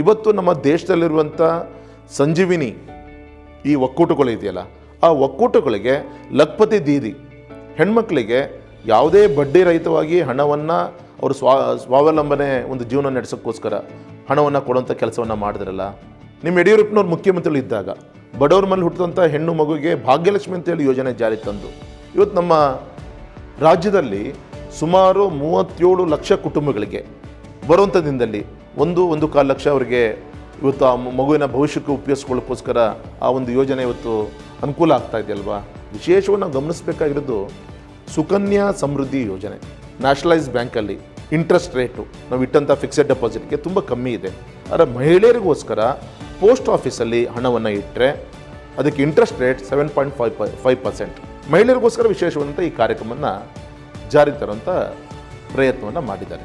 ಇವತ್ತು ನಮ್ಮ ದೇಶದಲ್ಲಿರುವಂಥ ಸಂಜೀವಿನಿ ಈ ಒಕ್ಕೂಟಗಳು ಇದೆಯಲ್ಲ, ಆ ಒಕ್ಕೂಟಗಳಿಗೆ ಲಖಪತಿ ದೀದಿ, ಹೆಣ್ಮಕ್ಳಿಗೆ ಯಾವುದೇ ಬಡ್ಡಿ ರಹಿತವಾಗಿ ಹಣವನ್ನು ಅವರು ಸ್ವಾ, ಸ್ವಾವಲಂಬನೆ ಒಂದು ಜೀವನ ನಡೆಸೋಕ್ಕೋಸ್ಕರ ಹಣವನ್ನು ಕೊಡುವಂಥ ಕೆಲಸವನ್ನು ಮಾಡಿದ್ರಲ್ಲ, ನಿಮ್ಮ ಯಡಿಯೂರಪ್ಪನವ್ರು ಮುಖ್ಯಮಂತ್ರಿಗಳು ಇದ್ದಾಗ, ಬಡವ್ರ ಮೇಲೆ ಹುಟ್ಟಿದಂಥ ಹೆಣ್ಣು ಮಗುವಿಗೆ ಭಾಗ್ಯಲಕ್ಷ್ಮಿ ಅಂತೇಳಿ ಯೋಜನೆ ಜಾರಿ ತಂದು, ಇವತ್ತು ನಮ್ಮ ರಾಜ್ಯದಲ್ಲಿ ಸುಮಾರು ಮೂವತ್ತೇಳು ಲಕ್ಷ ಕುಟುಂಬಗಳಿಗೆ ಬರುವಂಥ ದಿನದಲ್ಲಿ ಒಂದು ಒಂದು ಕಾಲು ಲಕ್ಷ ಅವರಿಗೆ ಇವತ್ತು ಆ ಮಗುವಿನ ಭವಿಷ್ಯಕ್ಕೆ ಉಪಯೋಗಿಸ್ಕೊಳ್ಳೋಕ್ಕೋಸ್ಕರ ಆ ಒಂದು ಯೋಜನೆ ಇವತ್ತು ಅನುಕೂಲ ಆಗ್ತಾ ಇದೆಯಲ್ವಾ? ವಿಶೇಷವಾಗಿ ನಾವು ಗಮನಿಸಬೇಕಾಗಿರೋದು ಸುಕನ್ಯಾ ಸಮೃದ್ಧಿ ಯೋಜನೆ. ನ್ಯಾಷನಲೈಸ್ ಬ್ಯಾಂಕಲ್ಲಿ ಇಂಟ್ರೆಸ್ಟ್ ರೇಟು ನಾವು ಇಟ್ಟಂಥ ಫಿಕ್ಸೆಡ್ ಡೆಪಾಸಿಟ್ಗೆ ತುಂಬ ಕಮ್ಮಿ ಇದೆ. ಆದರೆ ಮಹಿಳೆಯರಿಗೋಸ್ಕರ ಪೋಸ್ಟ್ ಆಫೀಸಲ್ಲಿ ಹಣವನ್ನು ಇಟ್ಟರೆ ಅದಕ್ಕೆ interest rate seven point five five percent ಮಹಿಳೆಯರಿಗೋಸ್ಕರ ವಿಶೇಷವಾದಂಥ ಈ ಕಾರ್ಯಕ್ರಮವನ್ನು ಜಾರಿ ತರುವಂಥ ಪ್ರಯತ್ನವನ್ನು ಮಾಡಿದ್ದಾರೆ.